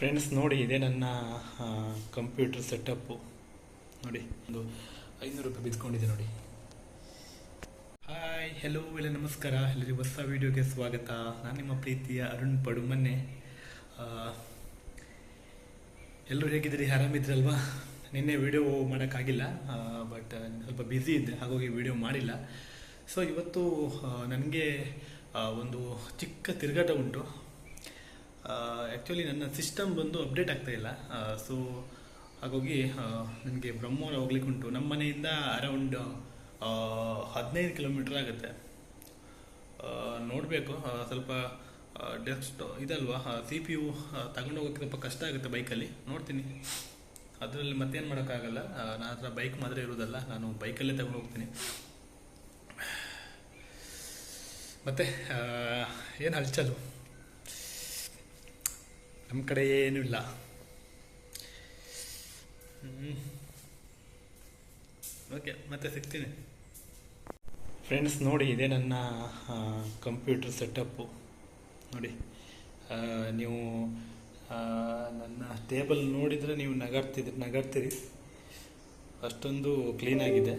Friends ನೋಡಿ, ಇದೆ ನನ್ನ ಕಂಪ್ಯೂಟರ್ ಸೆಟಪ್ಪು ನೋಡಿ, ಒಂದು ಐನೂರು ರೂಪಾಯಿ ಬಿದ್ಕೊಂಡಿದೆ ನೋಡಿ. ಹಾಯ್ ಹೆಲೋ ಎಲ್ಲ ನಮಸ್ಕಾರ. ಎಲ್ಲರಿಗೂ ಹೊಸ ವಿಡಿಯೋಗೆ ಸ್ವಾಗತ. ನಾನು ನಿಮ್ಮ ಪ್ರೀತಿಯ ಅರುಣ್ ಪಡು ಮೊನ್ನೆ ಎಲ್ಲರೂ ಹೇಗಿದ್ದೀರಿ? ಆರಾಮಿದ್ರಲ್ವಾ ನಿನ್ನೆ ವಿಡಿಯೋ ಮಾಡೋಕ್ಕಾಗಿಲ್ಲ. ಬಟ್ ಸ್ವಲ್ಪ ಬ್ಯುಸಿ ಇದ್ದೆ, ಹಾಗಾಗಿ ವಿಡಿಯೋ ಮಾಡಿಲ್ಲ. ಸೊ ಇವತ್ತು ನನಗೆ ಒಂದು ಚಿಕ್ಕ ತಿರುಗಾಟ ಉಂಟು. ಆ್ಯಕ್ಚುಲಿ ನನ್ನ ಸಿಸ್ಟಮ್ ಬಂದು ಅಪ್ಡೇಟ್ ಆಗ್ತಾ ಇಲ್ಲ. ಸೊ ಹಾಗಾಗಿ ನನಗೆ ಬ್ರಹ್ಮವರ ಹೋಗ್ಲಿಕ್ಕೆ ಉಂಟು. ನಮ್ಮ ಮನೆಯಿಂದ ಅರೌಂಡ್ ಹದಿನೈದು ಕಿಲೋಮೀಟರ್ ಆಗುತ್ತೆ. ನೋಡಬೇಕು. ಸ್ವಲ್ಪ ಡೆಸ್ಟ್ ಇದಲ್ವಾ? ಸಿ ಪಿ ಯು ತಗೊಂಡು ಹೋಗೋಕ್ಕೆ ಸ್ವಲ್ಪ ಕಷ್ಟ ಆಗುತ್ತೆ ಬೈಕಲ್ಲಿ ನೋಡ್ತೀನಿ. ಅದರಲ್ಲಿ ಮತ್ತೇನು ಮಾಡೋಕ್ಕಾಗಲ್ಲ. ನಾನು ಹತ್ರ ಬೈಕ್ ಮಾತ್ರ ಇರೋದಲ್ಲ. ನಾನು ಬೈಕಲ್ಲೇ ತಗೊಂಡು ಹೋಗ್ತೀನಿ ಮತ್ತು ಏನು ಹಲ್ಚಲು? ನಮ್ಮ ಕಡೆ ಏನೂ ಇಲ್ಲ ಓಕೆ ಮತ್ತೆ ಸಿಗ್ತೀನಿ. ಫ್ರೆಂಡ್ಸ್ ನೋಡಿ, ಇದೆ ನನ್ನ ಕಂಪ್ಯೂಟರ್ ಸೆಟಪ್ಪು ನೋಡಿ ನೀವು ನನ್ನ ಟೇಬಲ್ ನೋಡಿದರೆ ನೀವು ನಗರ್ತಿದ್ರಿ ನಗರ್ತೀರಿ ಅಷ್ಟೊಂದು ಕ್ಲೀನಾಗಿದೆ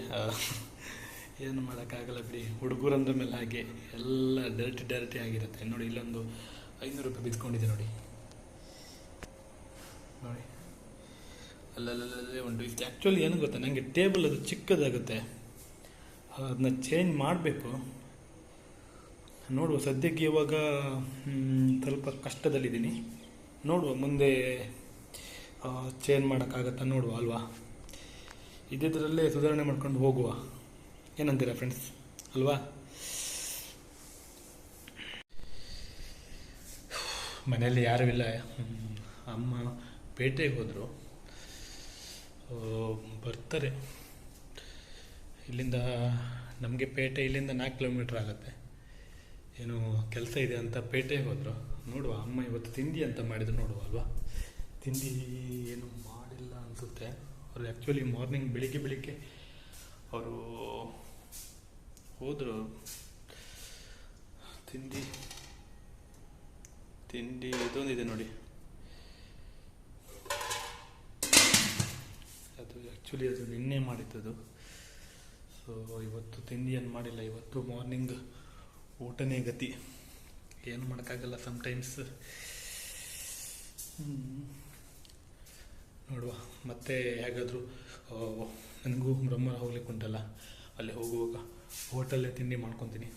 ಏನು ಮಾಡೋಕ್ಕಾಗಲ್ಲ ಬಿಡಿ. ಹುಡುಗರಂದ್ರ ಮೇಲೆ ಹಾಗೆ ಎಲ್ಲ ಡರ್ಟಿ ಡರ್ಟಿ ಆಗಿರುತ್ತೆ. ನೋಡಿ, ಇಲ್ಲೊಂದು ಐನೂರು ರೂಪಾಯಿ ಬಿದ್ಕೊಂಡಿದೆ ನೋಡಿ ನೋಡಿ. ಅಲ್ಲಲ್ಲಲ್ಲೇ ಒಂದು ಇದು ಆ್ಯಕ್ಚುಲಿ ಏನು ಗೊತ್ತಾ? ನನಗೆ ಟೇಬಲ್ ಅದು ಚಿಕ್ಕದಾಗುತ್ತೆ. ಅದನ್ನ ಚೇಂಜ್ ಮಾಡಬೇಕು. ನೋಡುವ. ಸದ್ಯಕ್ಕೆ ಇವಾಗ ಸ್ವಲ್ಪ ಕಷ್ಟದಲ್ಲಿದ್ದೀನಿ. ನೋಡುವ. ಮುಂದೆ ಚೇಂಜ್ ಮಾಡೋಕ್ಕಾಗತ್ತಾ ನೋಡುವ ಅಲ್ವಾ? ಇದ್ದಿದ್ದರಲ್ಲೇ ಸುಧಾರಣೆ ಮಾಡ್ಕೊಂಡು ಹೋಗುವ. ಏನಂತೀರಾ ಫ್ರೆಂಡ್ಸ್ ಅಲ್ವಾ? ಮನೆಯಲ್ಲಿ ಯಾರೂ ಇಲ್ಲ. ಅಮ್ಮ ಪೇಟೆಗೆ ಹೋದರು. ಬರ್ತಾರೆ. ಇಲ್ಲಿಂದ ನಮಗೆ ಪೇಟೆ ಇಲ್ಲಿಂದ ನಾಲ್ಕು ಕಿಲೋಮೀಟ್ರ್ ಆಗುತ್ತೆ. ಏನು ಕೆಲಸ ಇದೆ ಅಂತ ಪೇಟೆಗೆ ಹೋದರು. ನೋಡುವ, ಅಮ್ಮ ಇವತ್ತು ತಿಂಡಿ ಅಂತ ಮಾಡಿದ್ರು ನೋಡುವ ಅಲ್ವಾ? ತಿಂಡಿ ಏನು ಮಾಡಿಲ್ಲ ಅನಿಸುತ್ತೆ. ಅವರು ಆ್ಯಕ್ಚುಲಿ ಮಾರ್ನಿಂಗ್ ಬೆಳಿಗ್ಗೆ ಬೆಳಿಗ್ಗೆ ಅವರು ಹೋದರು. ತಿಂಡಿ ತಿಂಡಿ ಇದೊಂದಿದೆ ನೋಡಿ ಅದು ಆ್ಯಕ್ಚುಲಿ ಅದು ನಿನ್ನೆ ಮಾಡಿದ್ದದು. ಸೊ ಇವತ್ತು ತಿಂಡಿಯನ್ನು ಮಾಡಿಲ್ಲ. ಇವತ್ತು ಮಾರ್ನಿಂಗ್ ಊಟನೇ ಗತಿ. ಏನು ಮಾಡೋಕ್ಕಾಗಲ್ಲ ಸಮ್ಟೈಮ್ಸ್ ನೋಡುವ. ಮತ್ತೆ ಹೇಗಾದರೂ ನನಗೂ ಬ್ರಹ್ಮ ಹೋಗ್ಲಿಕ್ಕೆ ಉಂಟಲ್ಲ ಅಲ್ಲಿ ಹೋಗುವಾಗ ಹೋಟೆಲ್ಲೇ ತಿಂಡಿ ಮಾಡ್ಕೊತೀನಿ.